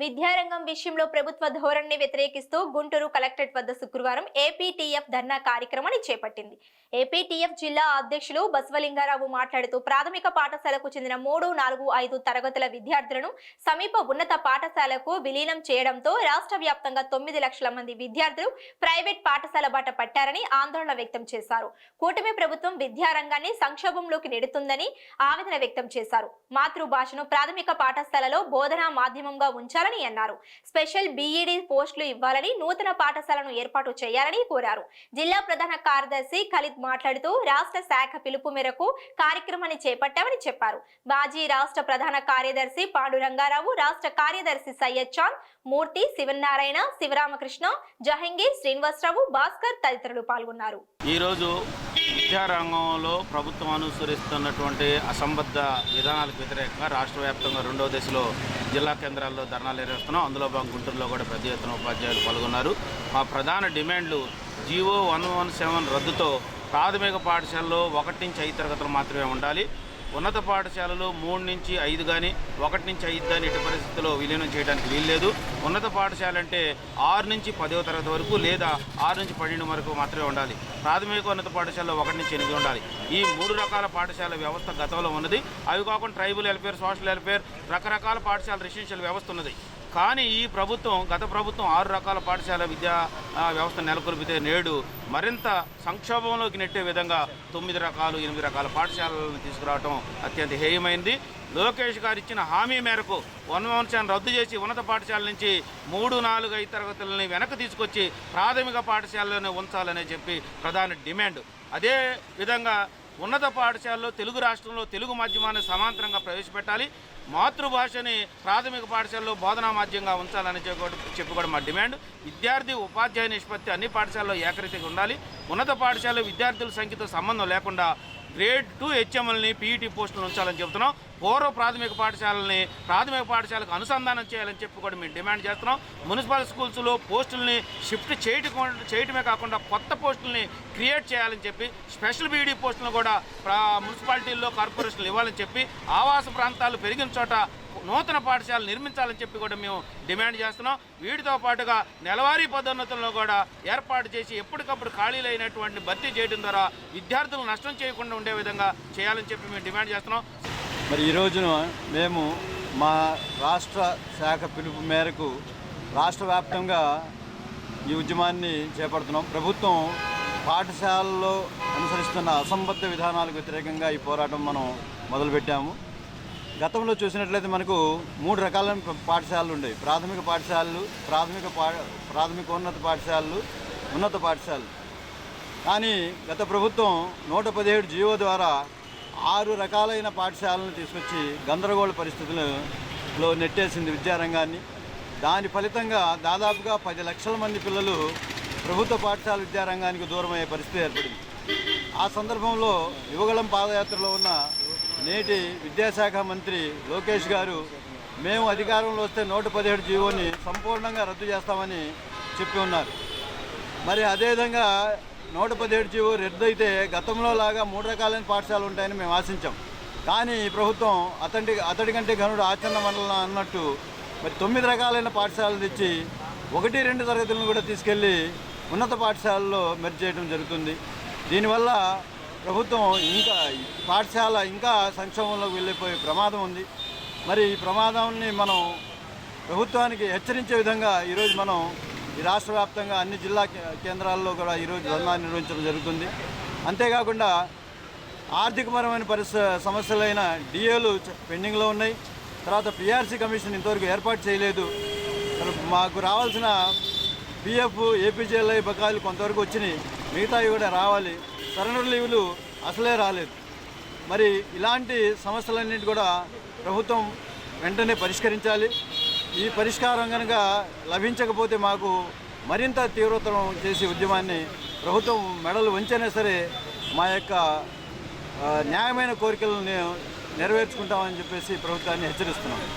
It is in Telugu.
విద్యారంగం విషయంలో ప్రభుత్వ ధోరణిని వ్యతిరేకిస్తూ గుంటూరు కలెక్టరేట్ వద్ద శుక్రవారం ఏపీటీఎఫ్ ధర్నా కార్యక్రమాన్ని చేపట్టింది. ఏపీటీఎఫ్ జిల్లా అధ్యక్షులు బసవలింగారావు మాట్లాడుతూ ప్రాథమిక పాఠశాలకు చెందిన మూడు నాలుగు ఐదు తరగతుల విద్యార్థులను సమీప ఉన్నత పాఠశాలకు విలీనం చేయడంతో రాష్ట్ర వ్యాప్తంగా తొమ్మిది లక్షల మంది విద్యార్థులు ప్రైవేట్ పాఠశాల బాట పట్టారని ఆందోళన వ్యక్తం చేశారు. కూటమి ప్రభుత్వం విద్యారంగాన్ని సంక్షోభంలోకి నెడుతుందని ఆవేదన వ్యక్తం చేశారు. మాతృభాషను ప్రాథమిక పాఠశాలలో బోధనా మాధ్యమంగా ఉంచాలని అన్నారు. స్పెషల్ బీఈడి పోస్టులు ఇవ్వాలని నూతన పాఠశాలను ఏర్పాటు చేయాలని కోరారు. జిల్లా ప్రధాన కార్యదర్శి ఖలిద్ మాట్లాడుతూ రాష్ట్ర శాఖ పిలుపు మేరకు కార్యక్రమాన్ని చేపట్టామని చెప్పారు. మాజీ రాష్ట్ర ప్రధాన కార్యదర్శి పాండు రంగారావు రాష్ట్ర కార్యదర్శి సయ్యద్ చాంద్ మూర్తి శివనారాయణ శివరామకృష్ణ జహంగీర్ శ్రీనివాసరావు భాస్కర్ తదితరులు పాల్గొన్నారు. ఈరోజు విద్యారంగంలో ప్రభుత్వం అనుసరిస్తున్నటువంటి అసంబద్ధ విధానాలకు వ్యతిరేకంగా రాష్ట్ర వ్యాప్తంగా రెండవ దశలో జిల్లా కేంద్రాల్లో ధర్నాలు నిర్వహిస్తున్నాం. అందులో భాగం గుంటూరులో కూడా పెద్ద ఎత్తున ఉపాధ్యాయులు పాల్గొన్నారు. మా ప్రధాన డిమాండ్లు జీవో వన్ వన్ సెవెన్ రద్దుతో ప్రాథమిక పాఠశాలలో ఒకటి నుంచి ఐదు తరగతులు మాత్రమే ఉండాలి. ఉన్నత పాఠశాలలో మూడు నుంచి ఐదు కానీ ఒకటి నుంచి ఐదు కానీ ఎట్టి పరిస్థితుల్లో విలీనం చేయడానికి వీల్లేదు ఉన్నత పాఠశాల అంటే ఆరు నుంచి పదవ తరగతి వరకు లేదా ఆరు నుంచి పన్నెండు వరకు మాత్రమే ఉండాలి. ప్రాథమిక ఉన్నత పాఠశాలలో ఒకటి నుంచి ఎనిమిది ఉండాలి. ఈ మూడు రకాల పాఠశాల వ్యవస్థ గతంలో ఉన్నది. అవి కాకుండా ట్రైబల్ వెల్ఫేర్ సోషల్ వెల్ఫేర్ రకరకాల పాఠశాల రెసిడెన్షియల్ వ్యవస్థ ఉన్నది. కానీ ఈ ప్రభుత్వం గత ప్రభుత్వం ఆరు రకాల పాఠశాల విద్యా వ్యవస్థ నెలకొల్పితే నేడు మరింత సంక్షోభంలోకి నెట్టే విధంగా తొమ్మిది రకాలు ఎనిమిది రకాల పాఠశాలలను తీసుకురావడం అత్యంత హేయమైంది. లోకేష్ గారు ఇచ్చిన హామీ మేరకు వన్ వంశాన్ని రద్దు చేసి ఉన్నత పాఠశాల నుంచి మూడు నాలుగు ఐదు తరగతులని వెనక్కి తీసుకొచ్చి ప్రాథమిక పాఠశాలలోనే ఉంచాలని చెప్పి ప్రధాన డిమాండ్. అదే విధంగా ఉన్నత పాఠశాలలో తెలుగు రాష్ట్రంలో తెలుగు మాధ్యమాన్ని సమాంతరంగా ప్రవేశపెట్టాలి. మాతృభాషని ప్రాథమిక పాఠశాలలో బోధనా మాధ్యంగా ఉంచాలని చెప్పి కూడా మా డిమాండ్. విద్యార్థి ఉపాధ్యాయ నిష్పత్తి అన్ని పాఠశాలలో ఏకరీతిగా ఉండాలి. ఉన్నత పాఠశాలలో విద్యార్థుల సంఖ్యతో సంబంధం లేకుండా గ్రేడ్ టూ హెచ్ఎంఎల్ని పీఈటీ పోస్టులు ఉంచాలని చెబుతున్నాం. పూర్వ ప్రాథమిక పాఠశాలని ప్రాథమిక పాఠశాలకు అనుసంధానం చేయాలని చెప్పి కూడా మేము డిమాండ్ చేస్తున్నాం. మున్సిపల్ స్కూల్స్లో పోస్టుల్ని షిఫ్ట్ చేయటం చేయటమే కాకుండా కొత్త పోస్టుల్ని క్రియేట్ చేయాలని చెప్పి స్పెషల్ బీఈడీ పోస్టులను కూడా మున్సిపాలిటీల్లో కార్పొరేషన్లు ఇవ్వాలని చెప్పి ఆవాస ప్రాంతాలు పెరిగిన చోట నూతన పాఠశాలలు నిర్మించాలని చెప్పి కూడా మేము డిమాండ్ చేస్తున్నాం. వీటితో పాటుగా నెలవారీ పదోన్నతులను కూడా ఏర్పాటు చేసి ఎప్పటికప్పుడు ఖాళీలైనటువంటి భర్తీ చేయడం ద్వారా విద్యార్థులు నష్టం చేయకుండా ఉండే విధంగా చేయాలని చెప్పి మేము డిమాండ్ చేస్తున్నాం. మరి ఈ రోజున మేము మా రాష్ట్ర శాఖ పిలుపు మేరకు రాష్ట్ర వ్యాప్తంగా ఈ ఉద్యమాన్ని చేపడుతున్నాం. ప్రభుత్వం పాఠశాలల్లో అనుసరిస్తున్న అసంబద్ధ విధానాలకు వ్యతిరేకంగా ఈ పోరాటం మనం మొదలుపెట్టాము. గతంలో చూసినట్లయితే మనకు మూడు రకాలైన పాఠశాలలు ఉండేవి. ప్రాథమిక పాఠశాలలు ప్రాథమిక పా ప్రాథమికోన్నత పాఠశాలలు ఉన్నత పాఠశాలలు. కానీ గత ప్రభుత్వం నూట పదిహేడు జీవో ద్వారా ఆరు రకాలైన పాఠశాలను తీసుకొచ్చి గందరగోళ పరిస్థితులలో నెట్టేసింది విద్యారంగాన్ని. దాని ఫలితంగా దాదాపుగా పది లక్షల మంది పిల్లలు ప్రభుత్వ పాఠశాల విద్యారంగానికి దూరమయ్యే పరిస్థితి ఏర్పడింది. ఆ సందర్భంలో యువగళం పాదయాత్రలో ఉన్న నేటి విద్యాశాఖ మంత్రి లోకేష్ గారు మేము అధికారంలో వస్తే నూట పదిహేడు జీవోని సంపూర్ణంగా రద్దు చేస్తామని చెప్పి ఉన్నారు. మరి అదేవిధంగా నూట పదిహేడు జీవో రద్దు అయితే గతంలో లాగా మూడు రకాలైన పాఠశాలలు ఉంటాయని మేము ఆశించాం. కానీ ఈ ప్రభుత్వం అతడి అతడి కంటే ఘనుడు ఆచరణ మండలం అన్నట్టు మరి తొమ్మిది రకాలైన పాఠశాలలు తెచ్చి ఒకటి రెండు తరగతులను కూడా తీసుకెళ్ళి ఉన్నత పాఠశాలలో మెర్జ్ చేయడం జరుగుతుంది. దీనివల్ల ప్రభుత్వం ఇంకా పాఠశాల ఇంకా సంక్షోభంలోకి వెళ్ళిపోయే ప్రమాదం ఉంది. మరి ఈ ప్రమాదాన్ని మనం ప్రభుత్వానికి హెచ్చరించే విధంగా ఈరోజు మనం ఈ రాష్ట్ర వ్యాప్తంగా అన్ని జిల్లా కే- కేంద్రాల్లో కూడా ఈరోజు ధర్నా నిర్వహించడం జరుగుతుంది. అంతేకాకుండా ఆర్థికపరమైన పరిస్థ సమస్యలైన డిఏలు పెండింగ్లో ఉన్నాయి. తర్వాత పిఆర్సీ కమిషన్ ఇంతవరకు ఏర్పాటు చేయలేదు. మాకు రావాల్సిన పిఎఫ్ ఏపీజేఎల్ఐ బకాయిలు కొంతవరకు వచ్చినాయి. మిగతావి కూడా రావాలి. సరెండర్ లీవులు అసలే రాలేదు. మరి ఇలాంటి సమస్యలన్నింటి కూడా ప్రభుత్వం వెంటనే పరిష్కరించాలి. ఈ పరిష్కారం కనుక లభించకపోతే మాకు మరింత తీవ్రతరం చేసి ఉద్యమాన్ని ప్రభుత్వం మెడలు వంచైనా సరే మా యొక్క న్యాయమైన కోరికలను నెరవేర్చుకుంటామని చెప్పేసి ప్రభుత్వాన్ని హెచ్చరిస్తున్నాం.